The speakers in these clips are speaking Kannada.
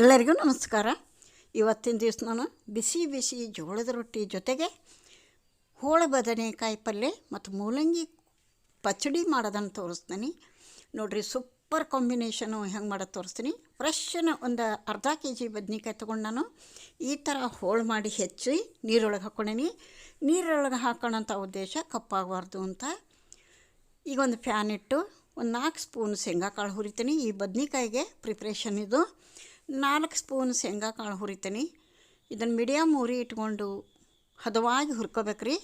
ಎಲ್ಲರಿಗೂ ನಮಸ್ಕಾರ. ಇವತ್ತಿನ ದಿವಸ ನಾನು ಬಿಸಿ ಬಿಸಿ ಜೋಳದ ರೊಟ್ಟಿ ಜೊತೆಗೆ ಹೋಳು ಬದನೆಕಾಯಿ ಪಲ್ಯ ಮತ್ತು ಮೂಲಂಗಿ ಪಚಡಿ ಮಾಡೋದನ್ನು ತೋರಿಸ್ತೀನಿ. ನೋಡಿರಿ ಸೂಪರ್ ಕಾಂಬಿನೇಷನು ಹೆಂಗೆ ಮಾಡೋದು ತೋರಿಸ್ತೀನಿ. ಫ್ರೆಶ್ನ ಒಂದು ಅರ್ಧ ಕೆ ಜಿ ಬದನೆಕಾಯಿ ತೊಗೊಂಡು ನಾನು ಈ ಥರ ಹೋಳು ಮಾಡಿ ಹೆಚ್ಚಿ ನೀರೊಳಗೆ ಹಾಕ್ಕೊಂಡೀನಿ. ನೀರೊಳಗೆ ಹಾಕೋಣಂಥ ಉದ್ದೇಶ ಕಪ್ಪಾಗಬಾರ್ದು ಅಂತ. ಈಗ ಒಂದು ಫ್ಯಾನ್ ಇಟ್ಟು ಒಂದು ನಾಲ್ಕು ಸ್ಪೂನ್ ಶೇಂಗಾ ಕಾಳು ಹುರಿತೀನಿ. ಈ ಬದನೆಕಾಯಿಗೆ ಪ್ರಿಪ್ರೇಷನ್ ಇದು. ನಾಲ್ಕು ಸ್ಪೂನ್ ಶೇಂಗಾ ಕಾಳು ಹುರಿತೀನಿ. ಇದನ್ನು ಮೀಡಿಯಮ್ ಉರಿ ಇಟ್ಕೊಂಡು ಹದವಾಗಿ ಹುರ್ಕೋಬೇಕು ರೀ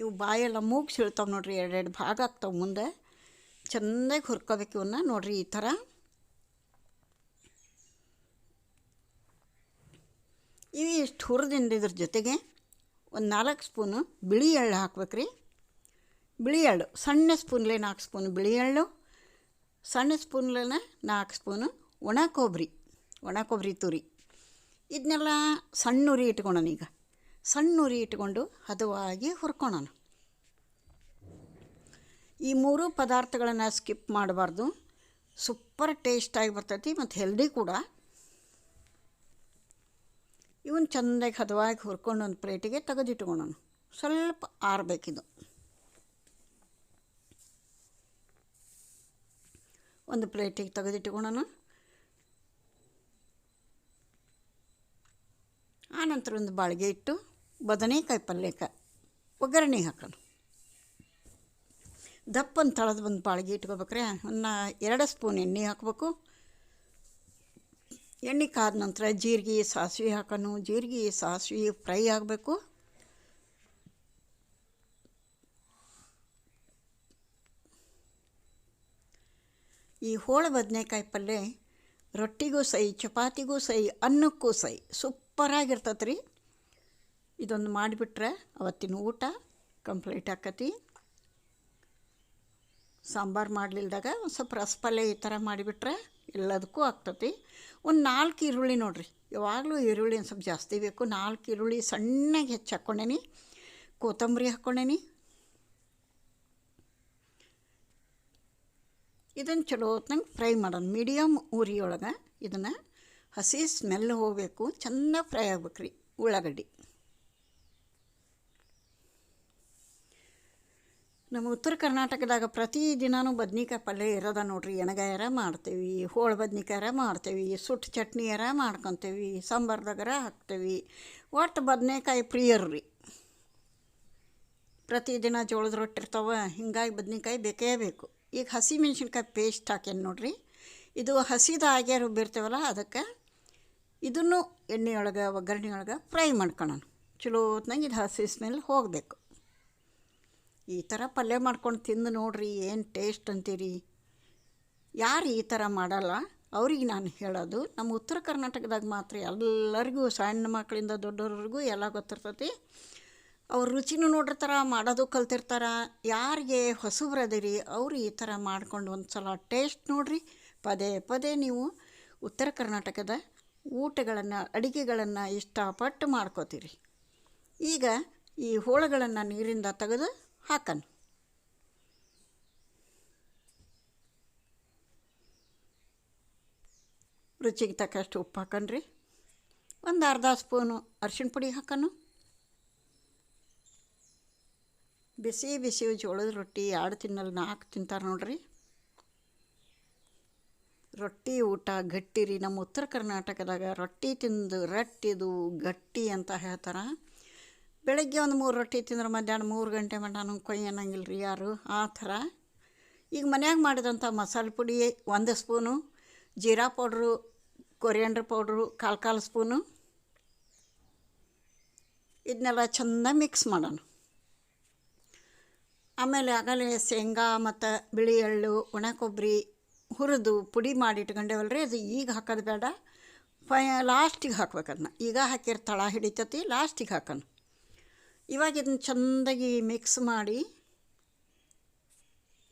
ಇವು ಬಾಯೆಲ್ಲ ಮೂಗು ಸೀಳ್ತಾವೆ ನೋಡ್ರಿ, ಎರಡೆರಡು ಭಾಗ ಆಗ್ತಾವೆ ಮುಂದೆ. ಚೆಂದಾಗಿ ಹುರ್ಕೋಬೇಕು ಇವನ್ನ ನೋಡ್ರಿ ಈ ಥರ. ಇವು ಇಷ್ಟು ಹುರಿದಿಂದ ಇದ್ರ ಜೊತೆಗೆ ಒಂದು ನಾಲ್ಕು ಸ್ಪೂನು ಬಿಳಿ ಎಳ್ಳು ಹಾಕ್ಬೇಕ್ರಿ. ಬಿಳಿ ಎಳ್ಳು, ಸಣ್ಣ ಸ್ಪೂನ್ಲೇ ನಾಲ್ಕು ಸ್ಪೂನ್ ಬಿಳಿ ಎಳ್ಳು. ಸಣ್ಣ ಸ್ಪೂನ್ಲನ ನಾಲ್ಕು ಸ್ಪೂನು ಒಣ ಕೊಬ್ಬರಿ ಒಣ ಕೊಬ್ಬರಿ ತುರಿ. ಇದನ್ನೆಲ್ಲ ಸಣ್ಣ ಉರಿ ಈಗ. ಸಣ್ಣ ಉರಿ ಇಟ್ಕೊಂಡು ಹದವಾಗಿ ಹುರ್ಕೊಳ್ಳೋಣ ಈ ಮೂರು ಪದಾರ್ಥಗಳನ್ನು ಸ್ಕಿಪ್ ಮಾಡಬಾರ್ದು. ಸೂಪರ್ ಟೇಸ್ಟಾಗಿ ಬರ್ತೈತಿ ಮತ್ತು ಹೆಲ್ದಿ ಕೂಡ. ಇವನ್ ಚೆಂದಾಗಿ ಹದವಾಗಿ ಹುರ್ಕೊಂಡು ಒಂದು ಪ್ಲೇಟಿಗೆ ತೆಗೆದಿಟ್ಕೊಳೋಣ. ಸ್ವಲ್ಪ ಆರಬೇಕಿದು. ಒಂದು ಪ್ಲೇಟಿಗೆ ತೆಗೆದಿಟ್ಕೊಳ್ಳೋಣ ಆನಂತರ ಒಂದು ಬಾಳಿಗೆ ಇಟ್ಟು ಬದನೆಕಾಯಿ ಪಲ್ಯಕ್ಕೆ ಒಗ್ಗರಣೆ ಹಾಕೋಣ. ದಪ್ಪನ ತಳದ ಒಂದು ಬಾಳಿಗೆ ಇಟ್ಕೋಬೇಕ್ರೆ ಒಂದು ಎರಡು ಸ್ಪೂನ್ ಎಣ್ಣೆ ಹಾಕಬೇಕು. ಎಣ್ಣೆ ಕಾದ ನಂತರ ಜೀರಿಗೆ ಸಾಸಿವೆ ಹಾಕೋಣ. ಜೀರಿಗೆ ಸಾಸಿವೆ ಫ್ರೈ ಆಗಬೇಕು. ಈ ಹೋಳು ಬದನೆಕಾಯಿ ಪಲ್ಯ ರೊಟ್ಟಿಗೂ ಸೈ, ಚಪಾತಿಗೂ ಸೈ, ಅನ್ನಕ್ಕೂ ಸೈ ಸೂಪರಾಗಿರ್ತೈತೆ ರೀ ಇದೊಂದು ಮಾಡಿಬಿಟ್ರೆ ಅವತ್ತಿನ ಊಟ ಕಂಪ್ಲೀಟ್ ಆಕತಿ. ಸಾಂಬಾರು ಮಾಡಲಿಲ್ದಾಗ ಒಂದು ಸ್ವಲ್ಪ ರಸಪಲ್ಯ ಈ ಥರ ಮಾಡಿಬಿಟ್ರೆ ಎಲ್ಲದಕ್ಕೂ ಆಗ್ತತಿ. ಒಂದು ನಾಲ್ಕು ಈರುಳ್ಳಿ ನೋಡಿರಿ, ಯಾವಾಗಲೂ ಈರುಳ್ಳಿ ಒಂದು ಸ್ವಲ್ಪ ಜಾಸ್ತಿ ಬೇಕು. ನಾಲ್ಕು ಈರುಳ್ಳಿ ಸಣ್ಣಗೆ ಹೆಚ್ಚು ಹಾಕ್ಕೊಂಡೇನಿ ಕೊತ್ತಂಬರಿ ಹಾಕ್ಕೊಂಡೇನಿ ಇದನ್ನು ಚಲೋ ಹೊತ್ನಂಗೆ ಫ್ರೈ ಮಾಡೋಣ. ಮೀಡಿಯಮ್ ಉರಿಯೊಳಗೆ ಇದನ್ನು ಹಸಿ ಸ್ಮೆಲ್ ಹೋಗಬೇಕು, ಚೆನ್ನಾಗಿ ಫ್ರೈ ಆಗ್ಬೇಕು ರೀ ಉಳ್ಳಾಗಡ್ಡಿ. ನಮ್ಮ ಉತ್ತರ ಕರ್ನಾಟಕದಾಗ ಪ್ರತಿ ದಿನವೂ ಬದ್ನಿಕಾಯಿ ಪಲ್ಯ ಇರೋದ ನೋಡ್ರಿ, ಎಣಗಾಯಾರ ಮಾಡ್ತೇವೆ, ಹೋಳ ಬದ್ನಿಕಾಯಾರ ಮಾಡ್ತೇವೆ, ಸುಟ್ಟು ಚಟ್ನಿಯಾರ ಮಾಡ್ಕೊತೇವೆ ಸಾಂಬಾರ್ದಾಗರ ಹಾಕ್ತೇವೆ. ಒಟ್ಟು ಬದನೆಕಾಯಿ ಪ್ರಿಯರು ರೀ. ಪ್ರತಿದಿನ ಜೋಳದ ರೊಟ್ಟಿ ಇರ್ತಾವೆ, ಹಿಂಗಾಗಿ ಬದ್ನಿಕಾಯಿ ಬೇಕೇ ಬೇಕು. ಈಗ ಹಸಿ ಮೆಣಸಿನ್ಕಾಯಿ ಪೇಸ್ಟ್ ಹಾಕ್ಯಾನ ನೋಡ್ರಿ. ಇದು ಹಸಿದಾಗೆ ರುಬ್ಬಿರ್ತೇವಲ್ಲ ಅದಕ್ಕೆ ಇದನ್ನು ಎಣ್ಣೆಯೊಳಗೆ ಒಗ್ಗರಣೆ ಒಳಗೆ ಫ್ರೈ ಮಾಡ್ಕೊಳ್ಳೋಣ ಚಲೋ ಹೊತ್ನಾಗ ಇದು ಹಸಿ ಸ್ಮೆಲ್ ಹೋಗಬೇಕು. ಈ ಥರ ಪಲ್ಯ ಮಾಡ್ಕೊಂಡು ತಿಂದು ನೋಡ್ರಿ ಏನು ಟೇಸ್ಟ್ ಅಂತೀರಿ. ಯಾರು ಈ ಥರ ಮಾಡಲ್ಲ, ಅವ್ರಿಗೆ ನಾನು ಹೇಳೋದು ನಮ್ಮ ಉತ್ತರ ಕರ್ನಾಟಕದಾಗ ಮಾತ್ರ ಎಲ್ಲರಿಗೂ, ಸಣ್ಣ ಮಕ್ಕಳಿಂದ ದೊಡ್ಡವ್ರಿಗೂ ಎಲ್ಲ ಗೊತ್ತಿರ್ತೈತಿ. ಅವ್ರ ರುಚಿನೂ ನೋಡಿರ್ತಾರ, ಮಾಡೋದು ಕಲ್ತಿರ್ತಾರ. ಯಾರಿಗೆ ಹೊಸಬ್ರದಿರಿ ಅವರು ಈ ಥರ ಮಾಡ್ಕೊಂಡು ಒಂದು ಸಲ ಟೇಸ್ಟ್ ನೋಡಿರಿ. ಪದೇ ಪದೇ ನೀವು ಉತ್ತರ ಕರ್ನಾಟಕದ ಊಟಗಳನ್ನು, ಅಡುಗೆಗಳನ್ನು ಇಷ್ಟಪಟ್ಟು ಮಾಡ್ಕೋತೀರಿ. ಈಗ ಈ ಹೋಳುಗಳನ್ನು ನೀರಿಂದ ತೆಗೆದು ಹಾಕನು. ರುಚಿಗೆ ತಕ್ಕಷ್ಟು ಉಪ್ಪು ಹಾಕನ್ರಿ. ಒಂದು ಅರ್ಧ ಸ್ಪೂನು ಅರ್ಶಿಣ ಪುಡಿ ಹಾಕನು. ಬಿಸಿ ಬಿಸಿ ಜೋಳದ ರೊಟ್ಟಿ ಎರಡು ತಿನ್ನಲ್ಲಿ, ನಾಲ್ಕು ತಿಂತಾರೆ ನೋಡ್ರಿ. ರೊಟ್ಟಿ ಊಟ ಗಟ್ಟಿ ರೀ. ನಮ್ಮ ಉತ್ತರ ಕರ್ನಾಟಕದಾಗ ರೊಟ್ಟಿ ತಿಂದು ರಟ್ಟಿದು ಗಟ್ಟಿ ಅಂತ ಹೇಳ್ತಾರೆ. ಬೆಳಗ್ಗೆ ಒಂದು ಮೂರು ರೊಟ್ಟಿ ತಿಂದ್ರೆ ಮಧ್ಯಾಹ್ನ ಮೂರು ಗಂಟೆ ಮಟನು ಕೊಯ್ ಅನ್ನಂಗಿಲ್ಲ ರೀ ಯಾರು. ಆ ಥರ. ಈಗ ಮನ್ಯಾಗ ಮಾಡಿದಂಥ ಮಸಾಲೆ ಪುಡಿ ಒಂದು ಸ್ಪೂನು, ಜೀರಾ ಪೌಡ್ರು, ಕೊರಿಯಂಡ್ರ್ ಪೌಡ್ರು, ಕಾಲು ಕಾಲು ಸ್ಪೂನು. ಇದನ್ನೆಲ್ಲ ಚೆಂದ ಮಿಕ್ಸ್ ಮಾಡೋಣ. ಆಮೇಲೆ ಆಗಲೇ ಶೇಂಗಾ ಮತ್ತು ಬಿಳಿ ಎಳ್ಳು ಒಣ ಕೊಬ್ಬರಿ ಹುರಿದು ಪುಡಿ ಮಾಡಿ ಇಟ್ಕೊಂಡೇವಲ್ಲ ರೀ ಅದು ಈಗ ಹಾಕೋದು ಬೇಡ. ಫೈ, ಲಾಸ್ಟಿಗೆ ಹಾಕ್ಬೇಕು ಅದನ್ನ. ಈಗ ಹಾಕಿರ ತಳ ಹಿಡಿತತಿ, ಲಾಸ್ಟಿಗೆ ಹಾಕೋಣ. ಇವಾಗ ಇದನ್ನ ಚೆಂದಾಗಿ ಮಿಕ್ಸ್ ಮಾಡಿ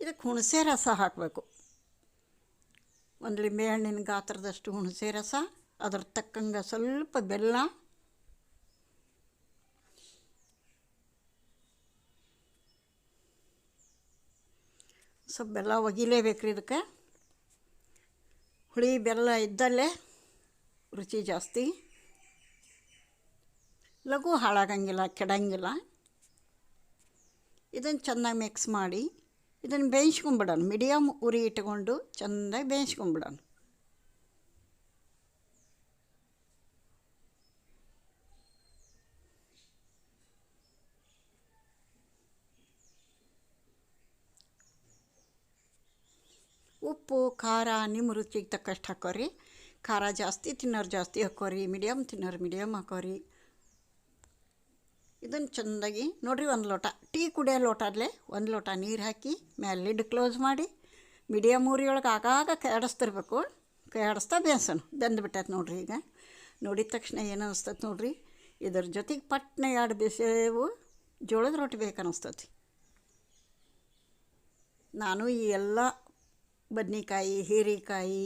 ಇದಕ್ಕೆ ಹುಣಸೆ ರಸ ಹಾಕಬೇಕು. ಒಂದು ಲಿಂಬೆ ಹಣ್ಣಿನ ಗಾತ್ರದಷ್ಟು ಹುಣಸೆ ರಸ ಅದ್ರ ತಕ್ಕಂಗೆ ಸ್ವಲ್ಪ ಬೆಲ್ಲ ಸ್ವಲ್ಪ ಬೆಲ್ಲ ಒಗಿಲೇಬೇಕು ರೀ ಇದಕ್ಕೆ. ಹುಳಿ, ಬೆಲ್ಲ ಇದ್ದಲ್ಲೇ ರುಚಿ ಜಾಸ್ತಿ. ಲಘು ಹಾಳಾಗಂಗಿಲ್ಲ, ಕೆಡಂಗಿಲ್ಲ. ಇದನ್ನು ಚೆನ್ನಾಗಿ ಮಿಕ್ಸ್ ಮಾಡಿ, ಇದನ್ನು ಬೇಯಿಸ್ಕೊಂಬಿಡೋಣ. ಮೀಡಿಯಮ್ ಉರಿ ಇಟ್ಕೊಂಡು ಚೆಂದಾಗಿ ಬೇಯಿಸ್ಕೊಂಬಿಡೋಣ. ಉಪ್ಪು, ಖಾರ, ನಿಮ್ಮ ರುಚಿಗೆ ತಕ್ಕಷ್ಟು ಹಾಕೋರಿ. ಖಾರ ಜಾಸ್ತಿ, ತಿನ್ನೋರು ಜಾಸ್ತಿ ಹಾಕೋರಿ. Medium ತಿನ್ನೋರು medium ಹಾಕೋರಿ. ಇದನ್ನು ಚೆಂದಾಗಿ, ನೋಡಿರಿ ಒಂದು ಲೋಟ. ಟೀ ಕುಡಿಯೋ ಲೋಟದಲ್ಲೇ ಒಂದು ಲೋಟ ನೀರು ಹಾಕಿ, ಮ್ಯಾಲೆ ಲಿಡ್ ಕ್ಲೋಸ್ ಮಾಡಿ ಮೀಡಿಯಮ್ ಊರಿಯೊಳಗೆ ಆಗಾಗ ಕೆಡಿಸ್ತಿರ್ಬೇಕು. ಕೆಡಿಸ್ತಾ ಬೇಸನು ಬೆಂದ್ಬಿಟ್ಟೈತೆ ನೋಡಿರಿ ಈಗ. ನೋಡಿದ ತಕ್ಷಣ ಏನು ಅನಿಸ್ತೈತೆ ನೋಡಿರಿ. ಇದ್ರ ಜೊತೆಗೆ ಪಟ್ನೆ ಎರಡು ಬಿಸಿವು ಜೋಳದ ರೊಟ್ಟಿ ಬೇಕು ಅನ್ನಿಸ್ತೈತಿ ನಾನು ಈ ಎಲ್ಲ ಬದ್ನಿಕಾಯಿ, ಹೀರೆಕಾಯಿ,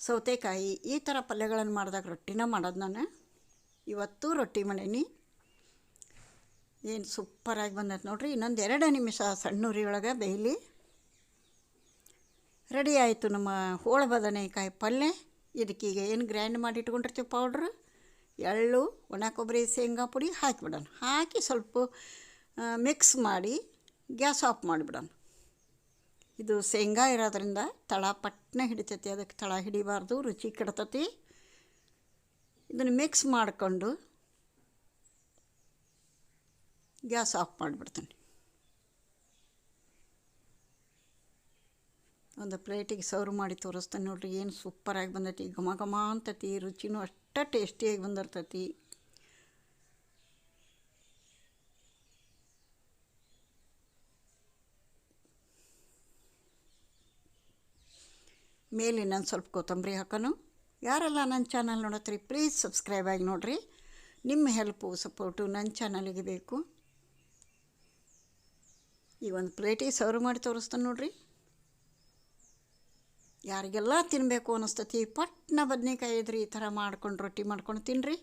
ಸೌತೆಕಾಯಿ ಈ ಥರ ಪಲ್ಯಗಳನ್ನು ಮಾಡಿದಾಗ ರೊಟ್ಟಿನ ಮಾಡೋದು ನಾನು. ಇವತ್ತು ರೊಟ್ಟಿ ಮಾಡೀನಿ. ಏನು ಸೂಪರಾಗಿ ಬಂದೈತೆ ನೋಡ್ರಿ. ಇನ್ನೊಂದು ಎರಡು ನಿಮಿಷ ಸಣ್ಣ ಉರಿಯೊಳಗೆ ಬೇಯಲಿ. ರೆಡಿ ಆಯಿತು ನಮ್ಮ ಹೋಳ ಬದನೆಕಾಯಿ ಪಲ್ಯ. ಇದಕ್ಕೀಗ ಏನು ಗ್ರೈಂಡ್ ಮಾಡಿ ಇಟ್ಕೊಂಡಿರ್ತೀವಿ ಪೌಡ್ರ್, ಎಳ್ಳು, ಒಣ ಕೊಬ್ಬರಿ, ಶೇಂಗಾ ಪುಡಿ ಹಾಕಿಬಿಡೋಣ ಹಾಕಿ ಸ್ವಲ್ಪ ಮಿಕ್ಸ್ ಮಾಡಿ ಗ್ಯಾಸ್ ಆಫ್ ಮಾಡಿಬಿಡೋಣ ಇದು ಶೇಂಗಾ ಇರೋದ್ರಿಂದ ತಳ ಪಟ್ನೆ ಹಿಡಿತೈತಿ, ಅದಕ್ಕೆ ತಳ ಹಿಡಿಬಾರ್ದು, ರುಚಿ ಕೆಡ್ತತಿ. ಇದನ್ನು ಮಿಕ್ಸ್ ಮಾಡಿಕೊಂಡು ಗ್ಯಾಸ್ ಆಫ್ ಮಾಡಿಬಿಡ್ತೀನಿ. ಒಂದು ಪ್ಲೇಟಿಗೆ ಸರ್ವ್ ಮಾಡಿ ತೋರಿಸ್ತೇನೆ ನೋಡ್ರಿ, ಏನು ಸೂಪರಾಗಿ ಬಂದೈತಿ. ಘಮ ಘಮ ಅಂತತಿ, ರುಚಿನೂ ಅಷ್ಟ ಟೇಸ್ಟಿಯಾಗಿ ಬಂದಿರ್ತೈತಿ. ಮೇಲೆ ನಾನು ಸ್ವಲ್ಪ ಕೊತ್ತಂಬರಿ ಹಾಕೋನು ಯಾರೆಲ್ಲ ನನ್ನ ಚಾನಲ್ ನೋಡತ್ರಿ ಪ್ಲೀಸ್ ಸಬ್ಸ್ಕ್ರೈಬ್ ಆಗಿ ನೋಡಿರಿ. ನಿಮ್ಮ ಹೆಲ್ಪು ಸಪೋರ್ಟು ನನ್ನ ಚಾನಲಿಗೆ ಬೇಕು. ಈ ಒಂದು ಪ್ಲೇಟಿಗೆ ಸರ್ವ್ ಮಾಡಿ ತೋರಿಸ್ತಾನೆ ನೋಡ್ರಿ. ಯಾರಿಗೆಲ್ಲ ತಿನ್ನಬೇಕು ಅನ್ನಿಸ್ತತಿ, ಪಟ್ನ ಬದ್ನೆಕಾಯಿ ಇದ್ರಿ ಈ ಥರ ಮಾಡ್ಕೊಂಡು ರೊಟ್ಟಿ ಮಾಡ್ಕೊಂಡು ತಿನ್ನಿರಿ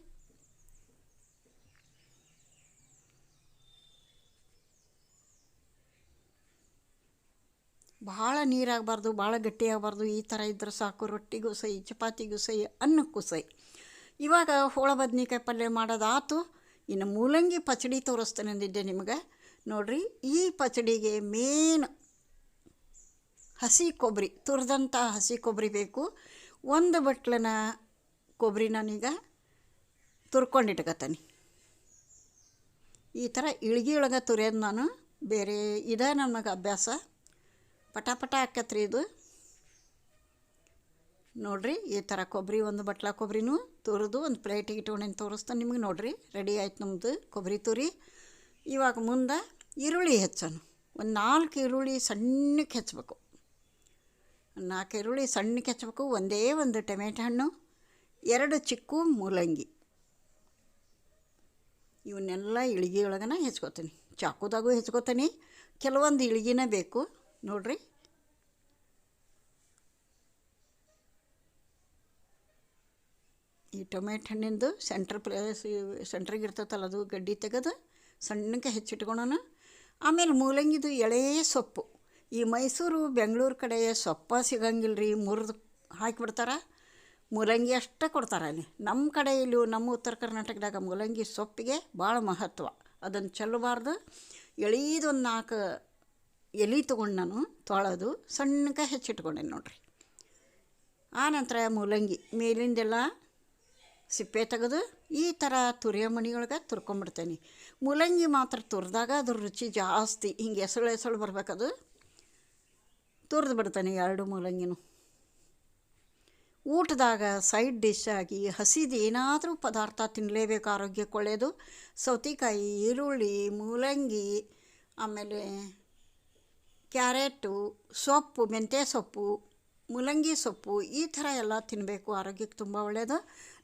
ಭಾಳ ನೀರಾಗಬಾರ್ದು, ಭಾಳ ಗಟ್ಟಿಯಾಗಬಾರ್ದು, ಈ ಥರ ಇದ್ರೆ ಸಾಕು, ರೊಟ್ಟಿಗೂ ಸೈ ಚಪಾತಿಗೂ ಸೈ ಅನ್ನಕ್ಕೂ ಸೈ ಇವಾಗ ಹೋಳ, ಬದ್ನಿಕಾಯಿ ಪಲ್ಯ ಮಾಡೋದಾತು, ಇನ್ನು ಮೂಲಂಗಿ ಪಚಡಿ ತೋರಿಸ್ತೇನೆ ಅಂದಿದ್ದೆ ನಿಮಗೆ. ನೋಡಿರಿ, ಈ ಪಚಡಿಗೆ ಮೇನ್ ಹಸಿ ಕೊಬ್ಬರಿ, ತುರಿದಂಥ ಹಸಿ ಕೊಬ್ಬರಿ ಬೇಕು. ಒಂದು ಬಟ್ಲನ ಕೊಬ್ಬರಿ ನಾನೀಗ ತುರ್ಕೊಂಡಿಟ್ಕತ್ತೀನಿ ಈ ಥರ ಇಳಿಗೆ ಒಳಗೆ ತುರಿಯೋದು ನಾನು, ಬೇರೆ ಇದೇ ನನಗೆ ಅಭ್ಯಾಸ. ಪಟ ಪಟ ಆಕತ್ರಿ ಇದು. ನೋಡಿರಿ, ಈ ಥರ ಕೊಬ್ಬರಿ ಒಂದು ಬಟ್ಲ ಕೊಬ್ಬರಿನೂ ತುರಿದು, ಒಂದು ಪ್ಲೇಟಿಗೆ ಇಟ್ಕೊಂಡೇನು ತೋರಿಸ್ತಾನೆ ನಿಮಗೆ ನೋಡಿರಿ. ರೆಡಿ ಆಯ್ತು ನಮ್ಮದು ಕೊಬ್ಬರಿ ತುರಿ. ಇವಾಗ ಮುಂದೆ ಈರುಳ್ಳಿ ಹೆಚ್ಚೋಣ ಒಂದು ನಾಲ್ಕು ಈರುಳ್ಳಿ ಸಣ್ಣಕ್ಕೆ ಹೆಚ್ಚಬೇಕು. ನಾಲ್ಕು ಈರುಳ್ಳಿ ಸಣ್ಣಕ್ಕೆ ಹೆಚ್ಚಬೇಕು, ಒಂದೇ ಒಂದು ಟೊಮೆಟೊ ಹಣ್ಣು, ಎರಡು ಚಿಕ್ಕು ಮೂಲಂಗಿ. ಇವನ್ನೆಲ್ಲ ಇಳಿಗೆ ಒಳಗನ ಹೆಚ್ಕೋತೀನಿ ಚಾಕುದಾಗೂ ಹೆಚ್ಕೋತೀನಿ ಕೆಲವೊಂದು ಇಳ್ಗಿನ ಬೇಕು. ನೋಡಿರಿ. ಈ ಟೊಮೆಟೊ ಹಣ್ಣಿಂದು ಸೆಂಟ್ರ್ ಪ್ಲೇಸ್ ಸೆಂಟ್ರಿಗೆ ಇರ್ತೈತಲ್ಲ ಅದು ಗಡ್ಡಿ ತೆಗೆದು ಸಣ್ಣಕ್ಕೆ ಹೆಚ್ಚಿಟ್ಕೊಳೋಣ. ಆಮೇಲೆ ಮೂಲಂಗಿದು ಎಳೆ ಸೊಪ್ಪು. ಈ ಮೈಸೂರು, ಬೆಂಗಳೂರು ಕಡೆ ಸೊಪ್ಪ ಸಿಗಂಗಿಲ್ಲ ರೀ ಮುರಿದು ಹಾಕಿಬಿಡ್ತಾರೆ. ಮೂಲಂಗಿ ಅಷ್ಟೇ ಕೊಡ್ತಾರೆ ಅಲ್ಲಿ. ನಮ್ಮ ಕಡೆ ಇಲ್ಲಿ, ನಮ್ಮ ಉತ್ತರ ಕರ್ನಾಟಕದಾಗ ಮೂಲಂಗಿ ಸೊಪ್ಪಿಗೆ ಭಾಳ ಮಹತ್ವ. ಅದನ್ನು ಚೆಲ್ಲಬಾರ್ದು. ಎಳೀದೊಂದು ನಾಲ್ಕು ಎಲೆ ತೊಗೊಂಡು ನಾನು ತೊಳೆದು ಸಣ್ಣಕ್ಕೆ ಹೆಚ್ಚಿಟ್ಕೊಂಡೆ ನೋಡಿರಿ. ಆನಂತರ ಮೂಲಂಗಿ ಮೇಲಿಂದೆಲ್ಲ ಸಿಪ್ಪೆ ತೆಗೆದು ಈ ಥರ ತುರಿಯೋ ಮಣಿಯೊಳಗೆ ತುರ್ಕೊಂಬಿಡ್ತೇನೆ. ಮೂಲಂಗಿ ಮಾತ್ರ ತುರಿದಾಗ ಅದ್ರ ರುಚಿ ಜಾಸ್ತಿ, ಹಿಂಗೆ ಎಸಳು ಎಸಳು ಬರ್ಬೇಕದು. ತುರಿದು ಬಿಡ್ತೇನೆ ಎರಡು ಮೂಲಂಗಿನೂ. ಊಟದಾಗ ಸೈಡ್ ಡಿಶ್ ಆಗಿ ಹಸಿದು ಏನಾದರೂ ಪದಾರ್ಥ ತಿನ್ನಲೇಬೇಕು ಆರೋಗ್ಯಕ್ಕೆ ಒಳ್ಳೆಯದು ಸೌತೆಕಾಯಿ, ಈರುಳ್ಳಿ, ಮೂಲಂಗಿ, ಆಮೇಲೆ ಕ್ಯಾರೆಟು, ಸೊಪ್ಪು, ಮೆಂತ್ಯ ಸೊಪ್ಪು, ಮೂಲಂಗಿ ಸೊಪ್ಪು ಈ ಥರ ಎಲ್ಲ ತಿನ್ನಬೇಕು. ಆರೋಗ್ಯಕ್ಕೆ ತುಂಬ ಒಳ್ಳೆಯದು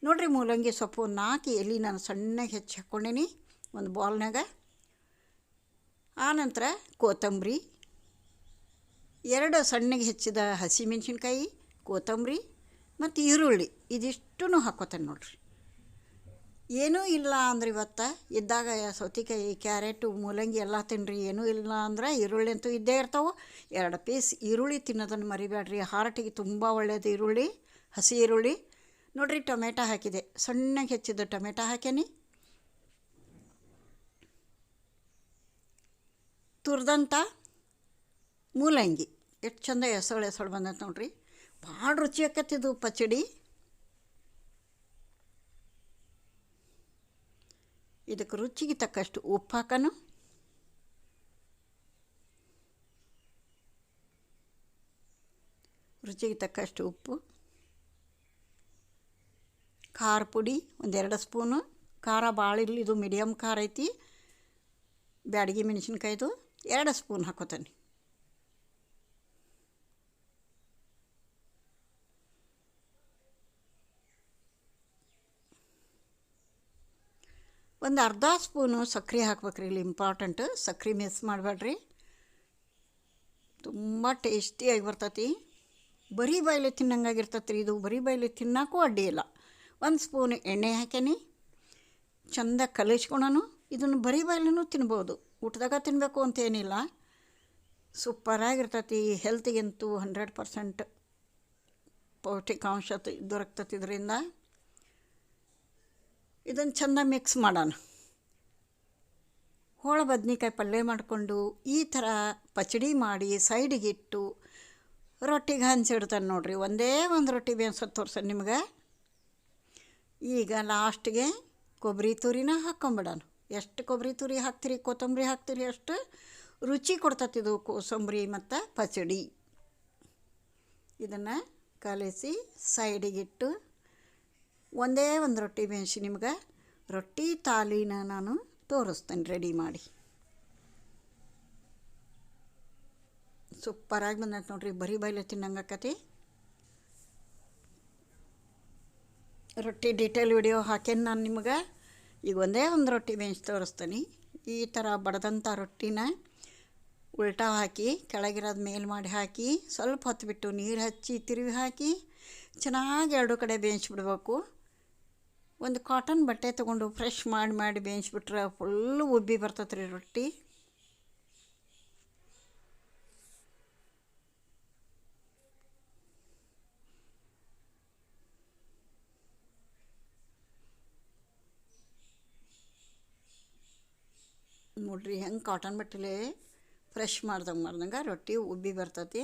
ನೋಡಿರಿ ಮೂಲಂಗಿ ಸೊಪ್ಪು ನಾಲ್ಕು ಎಲೆ ನಾನು ಸಣ್ಣಗೆ ಹೆಚ್ಚಿ ಹಾಕ್ಕೊಂಡೀನಿ ಒಂದು ಬಾಲ್ನಾಗ ಆನಂತರ ಕೊತ್ತಂಬರಿ. ಎರಡು ಸಣ್ಣಗೆ ಹೆಚ್ಚಿದ ಹಸಿಮೆಣ್ಸಿನ್ಕಾಯಿ, ಕೊತ್ತಂಬರಿ ಮತ್ತು ಈರುಳ್ಳಿ. ಇದಿಷ್ಟೂ ಹಾಕ್ಕೋತೇನೆ ನೋಡಿರಿ. ಏನೂ ಇಲ್ಲ ಅಂದ್ರೆ ಇವತ್ತು ಇದ್ದಾಗ ಸೌತೆಕಾಯಿ ಕ್ಯಾರೆಟು, ಮೂಲಂಗಿ ಎಲ್ಲ ತಿನ್ನಿರಿ ಏನೂ ಇಲ್ಲ ಅಂದ್ರೆ ಈರುಳ್ಳಿ ಅಂತೂ ಇದ್ದೇ ಇರ್ತಾವೆ. ಎರಡು ಪೀಸ್ ಈರುಳ್ಳಿ ತಿನ್ನೋದನ್ನು ಮರಿಬೇಡ್ರಿ. ಹಾರ್ಟಿಗೆ ತುಂಬ ಒಳ್ಳೆಯದು ಈರುಳ್ಳಿ, ಹಸಿ ಈರುಳ್ಳಿ. ನೋಡಿರಿ, ಟೊಮೆಟೊ ಹಾಕಿದೆ. ಸಣ್ಣಗೆ ಹೆಚ್ಚಿದ ಟೊಮೆಟೊ ಹಾಕೇನಿ ತುರ್ದಂಥ ಮೂಲಂಗಿ. ಎಷ್ಟು ಚಂದ ಎಸಳು ಎಸಳು ಬಂದೈತೆ ನೋಡ್ರಿ. ಭಾಳ ರುಚಿ ಆಕತ್ತಿದು ಪಚಡಿ. ಇದಕ್ಕೆ ರುಚಿಗೆ ತಕ್ಕಷ್ಟು ಉಪ್ಪು ಹಾಕನು. ರುಚಿಗೆ ತಕ್ಕಷ್ಟು ಉಪ್ಪು. ಖಾರ ಪುಡಿ, ಒಂದೆರಡು ಸ್ಪೂನು. ಖಾರ ಭಾಳ ಇರಲಿ, ಇದು ಮೀಡಿಯಮ್ ಖಾರ ಐತಿ. ಬ್ಯಾಡಗಿ ಮೆಣಸಿನ್ಕಾಯ್ದು, ಎರಡು ಸ್ಪೂನ್ ಹಾಕೋತಾನೆ. ಒಂದು ಅರ್ಧ ಸ್ಪೂನು ಸಕ್ಕರೆ ಹಾಕ್ಬೇಕ್ರಿ ಇಲ್ಲಿ ಇಂಪಾರ್ಟೆಂಟ್ ಸಕ್ಕರೆ ಮಿಸ್ ಮಾಡಬೇಡ್ರಿ. ತುಂಬ ಟೇಸ್ಟಿಯಾಗಿ ಬರ್ತೈತಿ. ಬರೀ ಬಾಯಲ್ಲಿ ತಿನ್ನಂಗಾಗಿರ್ತೈತೆ ರೀ ಇದು. ಬರೀ ಬಾಯಲ್ಲಿ ತಿನ್ನೋಕ್ಕೂ ಅಡ್ಡಿ ಇಲ್ಲ. ಒಂದು ಸ್ಪೂನ್ ಎಣ್ಣೆ ಹಾಕ್ಯಾನಿ. ಚಂದ ಕಲಿಸ್ಕೊಳನು. ಇದನ್ನು ಬರೀ ಬಾಯಲ್ಲೂ ತಿನ್ಬೋದು. ಊಟದಾಗ ತಿನ್ನಬೇಕು ಅಂತೇನಿಲ್ಲ ಸೂಪರಾಗಿರ್ತೈತಿ. ಹೆಲ್ತಿಗಂತೂ ಹಂಡ್ರೆಡ್ ಪರ್ಸೆಂಟ್ ಪೌಷ್ಟಿಕಾಂಶ ತ- ದೊರಕ್ತೈತಿ ಇದರಿಂದ. ಇದನ್ನು ಚೆನ್ನಾಗಿ ಮಿಕ್ಸ್ ಮಾಡೋಣ. ಹೋಳ ಬದ್ನಿಕಾಯಿ ಪಲ್ಯ ಮಾಡಿಕೊಂಡು ಈ ಥರ ಪಚಡಿ ಮಾಡಿ ಸೈಡಿಗೆ ಇಟ್ಟು ರೊಟ್ಟಿಗೆ ಹಂಚಿಡ್ತಾನೆ ನೋಡಿರಿ. ಒಂದೇ ಒಂದು ರೊಟ್ಟಿ ಬೇಯಿಸೋದು ತೋರ್ಸೋಣ ನಿಮ್ಗೆ. ಈಗ ಲಾಸ್ಟ್ಗೆ ಕೊಬ್ಬರಿ ತುರಿನ ಹಾಕ್ಕೊಂಬಿಡೋಣ ಎಷ್ಟು ಕೊಬ್ಬರಿ ತುರಿ ಹಾಕ್ತೀರಿ, ಕೊತ್ತಂಬರಿ ಹಾಕ್ತೀರಿ ಅಷ್ಟು ರುಚಿ ಕೊಡ್ತೈತಿ ಇದು ಕೋಸಂಬರಿ ಮತ್ತು ಪಚಡಿ. ಇದನ್ನು ಕಲಸಿ ಸೈಡಿಗಿಟ್ಟು ಒಂದೇ ಒಂದು ರೊಟ್ಟಿ ಬೇಯಿಸಿ ನಿಮ್ಗೆ. ರೊಟ್ಟಿ, ತಾಲಿನ ನಾನು ತೋರಿಸ್ತೇನೆ ರೆಡಿ ಮಾಡಿ. ಸೂಪರಾಗಿ ಬಂದೈತೆ ನೋಡ್ರಿ, ಬರೀ ಬೈಲೆ ತಿನ್ನಂಗಾಕತಿ ರೊಟ್ಟಿ ಡೀಟೇಲ್ ವಿಡಿಯೋ ಹಾಕೇನು ನಾನು ನಿಮ್ಗೆ. ಈಗ ಒಂದೇ ಒಂದು ರೊಟ್ಟಿ ಬೇಯಿಸಿ ತೋರಿಸ್ತೀನಿ. ಈ ಥರ ಬಡದಂಥ ರೊಟ್ಟಿನ ಉಲ್ಟಾ ಹಾಕಿ, ಕೆಳಗಿರೋದು ಮೇಲ್ ಮಾಡಿ ಹಾಕಿ, ಸ್ವಲ್ಪ ಹೊತ್ತು ಬಿಟ್ಟು ನೀರು ಹಚ್ಚಿ, ತಿರುವಿ ಹಾಕಿ, ಚೆನ್ನಾಗಿ ಎರಡು ಕಡೆ ಬೇಯಿಸ್ಬಿಡ್ಬೇಕು. ಒಂದು ಕಾಟನ್ ಬಟ್ಟೆ ತೊಗೊಂಡು ಫ್ರೆಶ್ ಮಾಡಿ ಮಾಡಿ ಬೇಯಿಸ್ಬಿಟ್ರೆ ಫುಲ್ಲು ಉಬ್ಬಿ ಬರ್ತೈತೆ ರೀ ರೊಟ್ಟಿ. ನೋಡ್ರಿ ಹೆಂಗೆ ಕಾಟನ್ ಬಟ್ಟೆಲೆ ಫ್ರೆಶ್ ಮಾಡ್ದಂಗೆ ಮಾಡ್ದಂಗೆ ರೊಟ್ಟಿ ಉಬ್ಬಿ ಬರ್ತತಿ.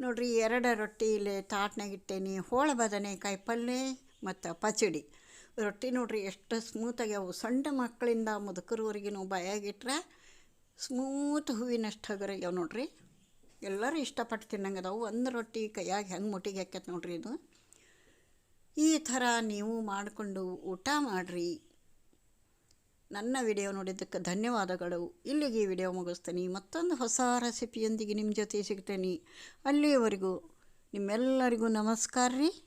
ನೋಡ್ರಿ ಎರಡು ರೊಟ್ಟಿ ಇಲ್ಲಿ ತಾಟ್ನಾಗ ಇಟ್ಟೇನಿ, ಹೋಳ ಬದನೆಕಾಯಿ ಪಲ್ಯ ಮತ್ತು ಪಚಡಿ. ರೊಟ್ಟಿ ನೋಡ್ರಿ ಎಷ್ಟು ಸ್ಮೂತಾಗ್ಯಾವು ಸಣ್ಣ ಮಕ್ಕಳಿಂದ ಮುದುಕರವರೆಗಿನೂ ಬಾಯಾಗಿಟ್ರೆ ಸ್ಮೂತ್ ಹೂವಿನಷ್ಟು ಹಗರಾಗ್ಯಾವ ನೋಡ್ರಿ. ಎಲ್ಲರೂ ಇಷ್ಟಪಟ್ಟು ತಿನ್ನಂಗೆ ಒಂದು ರೊಟ್ಟಿ ಕೈಯಾಗಿ ಹೆಂಗೆ ಮುಟ್ಟಿಗೆ ಹಾಕ್ಯತ್ ನೋಡ್ರಿ ಇದು. ಈ ಥರ ನೀವು ಮಾಡಿಕೊಂಡು ಊಟ ಮಾಡಿರಿ. ನನ್ನ ವಿಡಿಯೋ ನೋಡಿದ್ದಕ್ಕೆ ಧನ್ಯವಾದಗಳು. ಇಲ್ಲಿಗೆ ಈ ವಿಡಿಯೋ ಮುಗಿಸ್ತೀನಿ. ಮತ್ತೊಂದು ಹೊಸ ರೆಸಿಪಿಯೊಂದಿಗೆ ನಿಮ್ಮ ಜೊತೆ ಸಿಗ್ತೇನೆ. ಅಲ್ಲಿಯವರೆಗೂ ನಿಮ್ಮೆಲ್ಲರಿಗೂ ನಮಸ್ಕಾರ ರೀ.